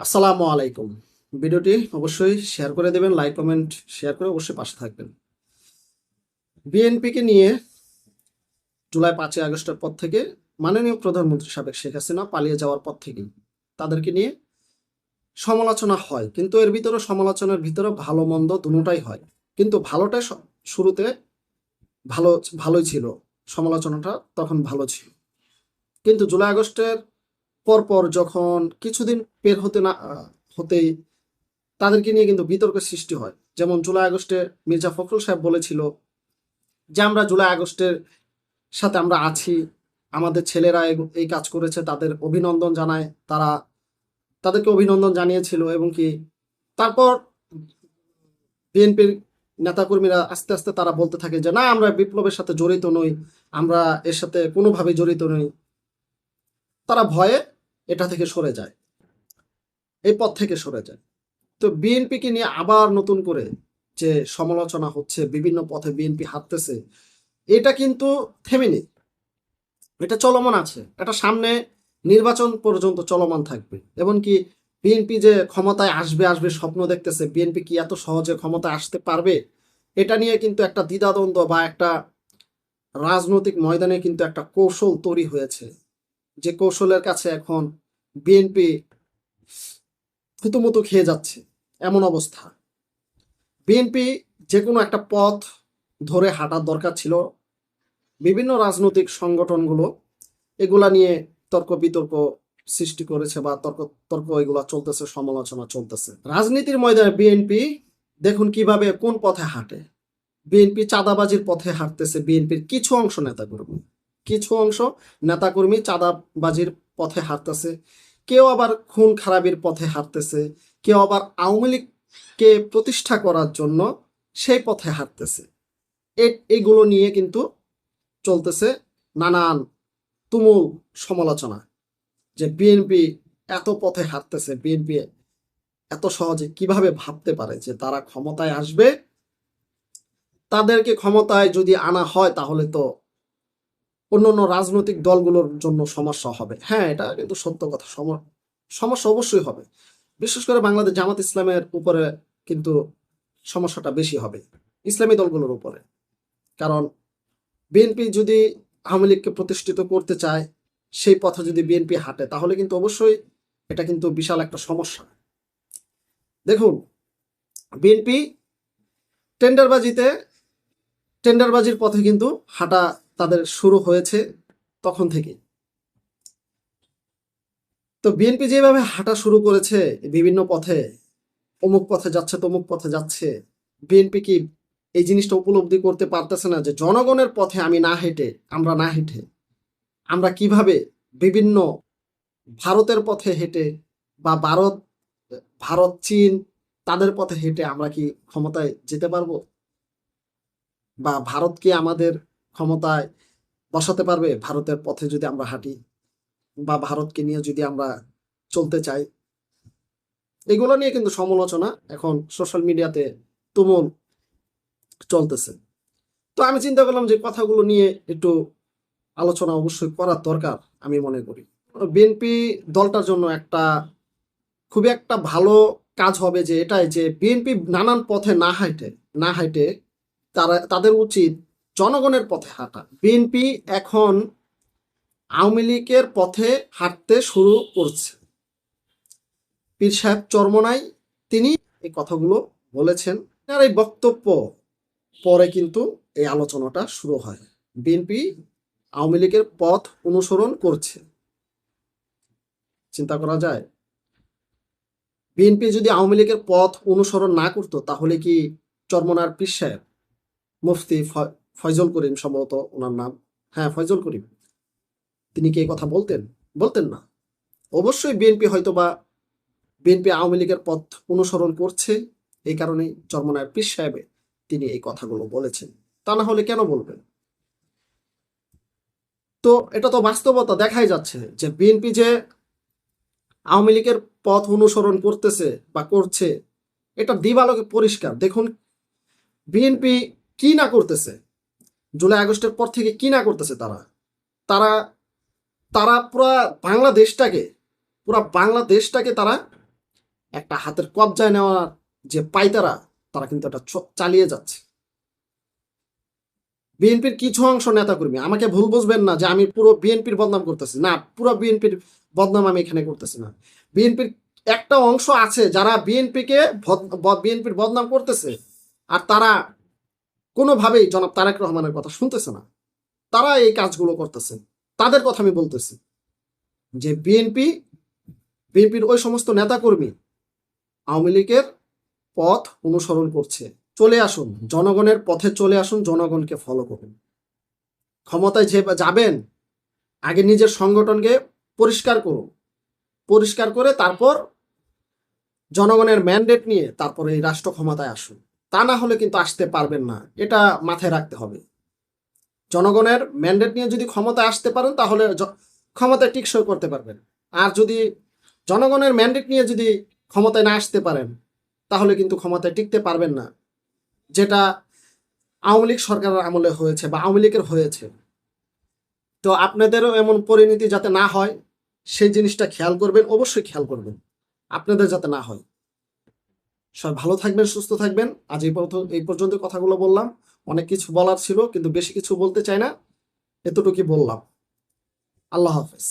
আসসালামু আলাইকুম। ভিডিওটি অবশ্যই শেয়ার করে দেবেন, লাইক, কমেন্ট, শেয়ার করে অবশ্যই পাশে থাকবেন। বিএনপিকে নিয়ে জুলাই পাঁচই আগস্টের পর থেকে মাননীয় প্রধানমন্ত্রী সাবেক শেখ হাসিনা পালিয়ে যাওয়ার পর থেকেই তাদেরকে নিয়ে সমালোচনা হয়। কিন্তু এর ভিতরে সমালোচনার ভিতরে ভালো, মন্দ দুটোটাই হয়। কিন্তু ভালোটা শুরুতে ভালো, ভালোই ছিল। সমালোচনাটা তখন ভালো ছিল। কিন্তু জুলাই আগস্টের পরপর যখন কিছুদিন পের হতে না হতেই তাদেরকে নিয়ে কিন্তু বিতর্কের সৃষ্টি হয়। যেমন জুলাই আগস্টে মির্জা ফখরুল সাহেব বলেছিল যে, আমরা জুলাই আগস্টের সাথে আমরা আছি। আমাদের ছেলেরা এই কাজ করেছে। তাদের অভিনন্দন জানায়। তারা তাদেরকে অভিনন্দন জানিয়েছিল এবং কি তারপর বিএনপির নেতাকর্মীরা আস্তে আস্তে তারা বলতে থাকে যে, না, আমরা বিপ্লবের সাথে জড়িত নই। আমরা এর সাথে কোনোভাবে জড়িত নই। তারা ভয়ে এটা থেকে সরে যায়। এই পথ থেকে সরে যায়। তো বিএনপিকে নিয়ে আবার নতুন করে যে সমালোচনা হচ্ছে, বিভিন্ন পথে বিএনপি হাঁটতেছে, এটা কিন্তু থেমে নেই। এটা চলমান আছে। এটা সামনে নির্বাচন পর্যন্ত চলমান থাকবে। এমনকি বিএনপি যে ক্ষমতায় আসবে আসবে স্বপ্ন দেখতেছে, বিএনপি কি এত সহজে ক্ষমতায় আসতে পারবে? এটা নিয়ে কিন্তু একটা দ্বিধাদ্বন্দ্ব বা একটা রাজনৈতিক ময়দানে কিন্তু একটা কৌশল তৈরি হয়েছে। যে কৌশলের কাছে এখন বিএনপি থুতুমুতু খেয়ে যাচ্ছে, এমন অবস্থা। বিএনপি যে কোনো একটা পথ ধরে হাঁটার দরকার ছিল। বিভিন্ন রাজনৈতিক সংগঠনগুলো এগুলা নিয়ে তর্ক বিতর্ক সৃষ্টি করেছে বা তর্ক তর্ক এগুলা চলতেছে, সমালোচনা চলতেছে। রাজনীতির ময়দানে বিএনপি দেখুন কীভাবে কোন পথে হাঁটে। বিএনপি চাঁদাবাজির পথে হাঁটতেছে বিএনপির কিছু অংশ নেতাকর্মী। কিছু অংশ নেতাকর্মী চাঁদাবাজির পথে হাঁটতেছে। কেউ আবার খুন খারাপির পথে হাঁটতেছে, কেউ আবার আওয়ামী লীগকে প্রতিষ্ঠা করার জন্য সেই পথে হাঁটতেছে। এগুলো নিয়ে কিন্তু চলতেছে নানান তুমুল সমালোচনা যে বিএনপি এত পথে হাঁটতেছে, বিএনপি এত সহজে কীভাবে ভাবতে পারে যে তারা ক্ষমতায় আসবে? তাদেরকে ক্ষমতায় যদি আনা হয় তাহলে তো অন্যান্য রাজনৈতিক দলগুলোর জন্য সমস্যা হবে। হ্যাঁ এটা কিন্তু সত্য কথা। সম- সমস্যা অবশ্যই হবে। বিশেষ করে বাংলাদেশ জামাত ইসলামের উপরে কিন্তু সমস্যাটা বেশি হবে ইসলামী দলগুলোর উপরে। কারণ বিএনপি যদি আওয়ামী লীগকে প্রতিষ্ঠিত করতে চায়, সেই পথে যদি বিএনপি হাঁটে, তাহলে কিন্তু অবশ্যই এটা কিন্তু বিশাল একটা সমস্যা। দেখুন, বিএনপি টেন্ডারবাজিতে, টেন্ডারবাজির পথে কিন্তু হাঁটা তাদের শুরু হয়েছে তখন থেকে তো বিএনপি যেভাবে হাঁটা শুরু করেছে বিভিন্ন পথে, অমুক পথে যাচ্ছে, তমুক পথে যাচ্ছে বিএনপি কি এই জিনিসটা উপলব্ধি করতে পারতেছে না যে জনগণের পথে আমি না হেঁটে, আমরা না হেঁটে, আমরা কীভাবে বিভিন্ন ভারতের পথে হেঁটে বা ভারত ভারত, চীন তাদের পথে হেঁটে আমরা কি ক্ষমতায় যেতে পারব? বা ভারত কি আমাদের ক্ষমতায় বসাতে পারবে, ভারতের পথে যদি আমরা হাঁটি বা ভারতকে নিয়ে যদি আমরা চলতে চাই। এগুলো নিয়ে কিন্তু সমালোচনা এখন সোশ্যাল মিডিয়াতে তুমুল চলতেছে। তো আমি চিন্তা করলাম যে কথাগুলো নিয়ে একটু আলোচনা অবশ্যই করার দরকার, আমি মনে করি। বিএনপি দলটার জন্য একটা খুবই একটা ভালো কাজ হবে যে এটাই যে বিএনপি নানান পথে না হাঁটে না হাঁটে তারা, তাদের উচিত জনগণের পথে হাঁটা। বিএনপি এখন আওয়ামী লীগের পথে হাঁটতে শুরু করছে। পীর সাহেব চরমনাই, তিনি এই কথাগুলো বলেছেন। আর এই বক্তব্য পরে কিন্তু এই আলোচনাটা শুরু হয়। বিএনপি আওয়ামী লীগের পথ অনুসরণ করছে। চিন্তা করা যায়। বিএনপি যদি আওয়ামী লীগের পথ অনুসরণ না করতো, তাহলে কি চরমনার পীর সাহেব, মুফতি ফয়জল করিম সম্ভবত ওনার নাম। হ্যাঁ ফয়জল করিম। তিনি কি এই কথা বলতেন? বলতেন না। অবশ্যই বিএনপি হয়তো বা বিএনপি আওয়ামী লীগের পথ অনুসরণ করছে। এই কারণেই চরমনার পীর সাহেবে তিনি এই কথাগুলো বলেছেন। তা না হলে কেন বলবেন? তো এটা তো বাস্তবতা দেখাই যাচ্ছে যে বিএনপি যে আওয়ামী লীগের পথ অনুসরণ করতেছে বা করছে, এটা দিবালোকে পরিষ্কার। দেখুন, বিএনপি কি না করতেছে জুলাই, আগস্টের পর থেকে কি না করতেছে তারা? তারা তারা পুরা বাংলাদেশটাকে পুরা বাংলাদেশটাকে তারা একটা হাতের কবজায় নেওয়ার যে পাইতারা, তারা কিন্তু এটা চালিয়ে যাচ্ছে। বিএনপির কিছু অংশ নেতাকর্মী, আমাকে ভুল বুঝবেন না যে আমি পুরো বিএনপির বদনাম করতেছি। না, পুরো বিএনপির বদনাম আমি এখানে করতেছি না। বিএনপির একটা অংশ আছে যারা বিএনপিকে বিএনপির বদনাম করতেছে, আর তারা কোনোভাবেই জনাব তারেক রহমানের কথা শুনতেছে না। তারা এই কাজগুলো করতেছে। তাদের কথা আমি বলতেছি যে বিএনপি, বিএনপির ওই সমস্ত নেতাকর্মী আওয়ামী লীগের পথ অনুসরণ করছে। চলে আসুন, জনগণের পথে চলে আসুন, জনগণকে ফলো করুন। ক্ষমতায় যে যাবেন, আগে নিজের সংগঠনকে পরিষ্কার করুন। পরিষ্কার করে তারপর জনগণের ম্যান্ডেট নিয়ে তারপরে এই রাষ্ট্র ক্ষমতায় আসুন। তা না হলে কিন্তু আসতে পারবেন না। এটা মাথায় রাখতে হবে। জনগণের ম্যান্ডেট নিয়ে যদি ক্ষমতায় আসতে পারেন, তাহলে ক্ষমতায় টিকসই করতে পারবেন। আর যদি জনগণের ম্যান্ডেট নিয়ে যদি ক্ষমতায় না আসতে পারেন, তাহলে কিন্তু ক্ষমতায় টিকতে পারবেন না। যেটা আওয়ামী লীগ সরকারের আমলে হয়েছে বা আওয়ামী লীগের হয়েছে। তো আপনাদেরও এমন পরিণতি যাতে না হয়, সেই জিনিসটা খেয়াল করবেন, অবশ্যই খেয়াল করবেন। আপনাদের যাতে না হয়। সবাই ভালো থাকবেন, সুস্থ থাকবেন। আজ এই পর্যন্ত এই পর্যন্ত কথাগুলো বললাম। অনেক কিছু বলার ছিল, কিন্তু বেশি কিছু বলতে চাই না। এতটুকু বললাম। আল্লাহ হাফেজ।